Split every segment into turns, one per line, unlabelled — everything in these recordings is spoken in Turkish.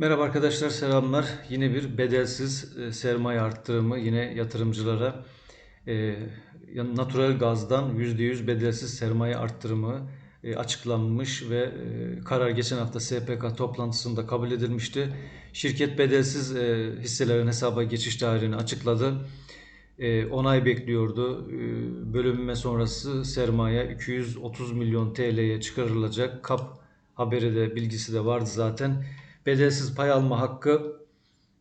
Merhaba arkadaşlar selamlar. Yine bir bedelsiz e, sermaye arttırımı yine yatırımcılara e, natural gazdan %100 bedelsiz sermaye arttırımı e, açıklanmış ve e, karar geçen hafta SPK toplantısında kabul edilmişti. Şirket bedelsiz hisselerin hesaba geçiş tarihini açıkladı. Onay bekliyordu. E, sonrası sermaye 230 milyon TL'ye çıkarılacak. KAP haberi de bilgisi de vardı zaten. Bedelsiz pay alma hakkı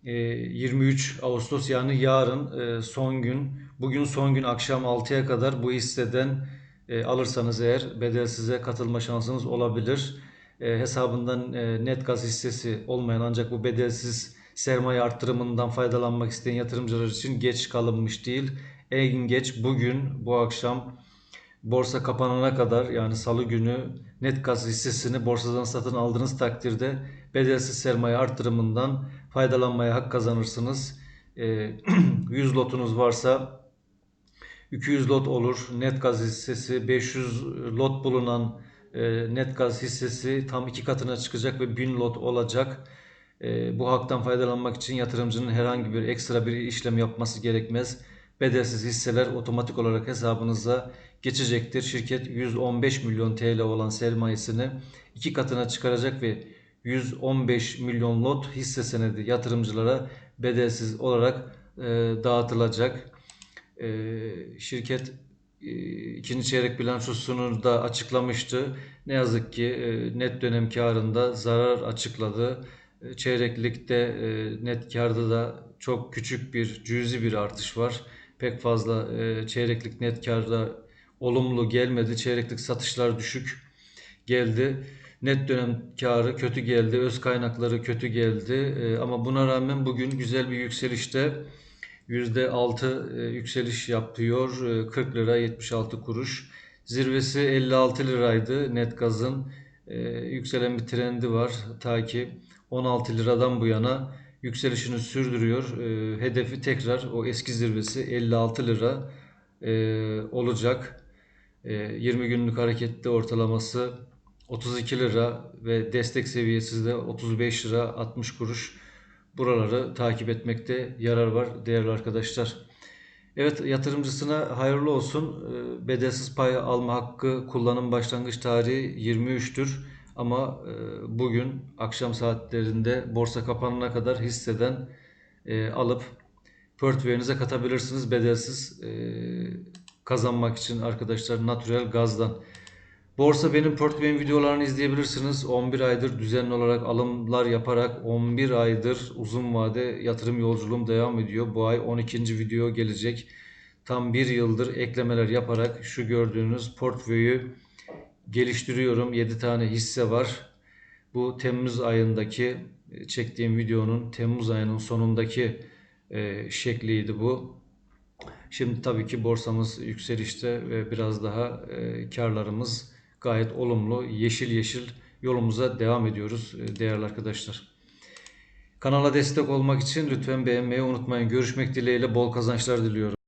e, 23 Ağustos yani yarın e, son gün. Bugün son gün akşam 6'ya kadar bu hisseden e, alırsanız eğer bedelsize katılma şansınız olabilir. E, hesabından e, net gaz hissesi olmayan ancak bu bedelsiz sermaye arttırımından faydalanmak isteyen yatırımcılar için geç kalınmış değil. En geç bugün bu akşam borsa kapanana kadar yani salı günü net gaz hissesini borsadan satın aldığınız takdirde bedelsiz sermaye arttırımından faydalanmaya hak kazanırsınız. Ee, 100 lotunuz varsa 200 lot olur. Net gaz hissesi 500 lot bulunan e, net gaz hissesi tam iki katına çıkacak ve 1000 lot olacak. E, bu haktan faydalanmak için yatırımcının herhangi bir ekstra bir işlem yapması gerekmez. Bedelsiz hisseler otomatik olarak hesabınıza geçecektir. Şirket 115 milyon TL olan sermayesini iki katına çıkaracak ve 115 milyon lot hisse senedi yatırımcılara bedelsiz olarak e, dağıtılacak. E, şirket e, ikinci çeyrek bilançosunu da açıklamıştı. Ne yazık ki e, net dönem karında zarar açıkladı. E, Çeyreklikte net karda da çok küçük bir cüzi bir artış var. Pek fazla e, çeyreklik net karda olumlu gelmedi. Çeyreklik satışlar düşük geldi. Net dönem karı kötü geldi. Öz kaynakları kötü geldi. E, ama buna rağmen bugün güzel bir yükselişte %6 e, yükseliş yapıyor. E, 40 lira 76 kuruş. Zirvesi 56 liraydı net gazın. E, yükselen bir trendi var. Ta ki 16 liradan bu yana yükselişini sürdürüyor. E, hedefi tekrar o eski zirvesi 56 lira e, olacak. E, 20 günlük harekette ortalaması 32 lira ve destek seviyesi de 35 lira 60 kuruş. Buraları takip etmekte yarar var değerli arkadaşlar. Evet yatırımcısına hayırlı olsun. Ee, Bedelsiz pay alma hakkı kullanım başlangıç tarihi 23'tür. Ama e, bugün akşam saatlerinde borsa kapanana kadar hisseden e, alıp portföyünüze katabilirsiniz. Bedelsiz e, kazanmak için arkadaşlar natural gazdan. Borsa benim portföyüm videolarını izleyebilirsiniz. 11 aydır düzenli olarak alımlar yaparak 11 aydır uzun vade yatırım yolculuğum devam ediyor. Bu ay 12. video gelecek. Tam bir yıldır eklemeler yaparak şu gördüğünüz portföyü geliştiriyorum. 7 tane hisse var. Bu Temmuz ayındaki e, çektiğim videonun Temmuz ayının sonundaki e, şekliydi bu. Şimdi tabii ki borsamız yükselişte ve biraz daha e, karlarımız gayet olumlu. Yeşil yeşil yolumuza devam ediyoruz e, değerli arkadaşlar. Kanala destek olmak için lütfen beğenmeyi unutmayın. Görüşmek dileğiyle bol kazançlar diliyorum.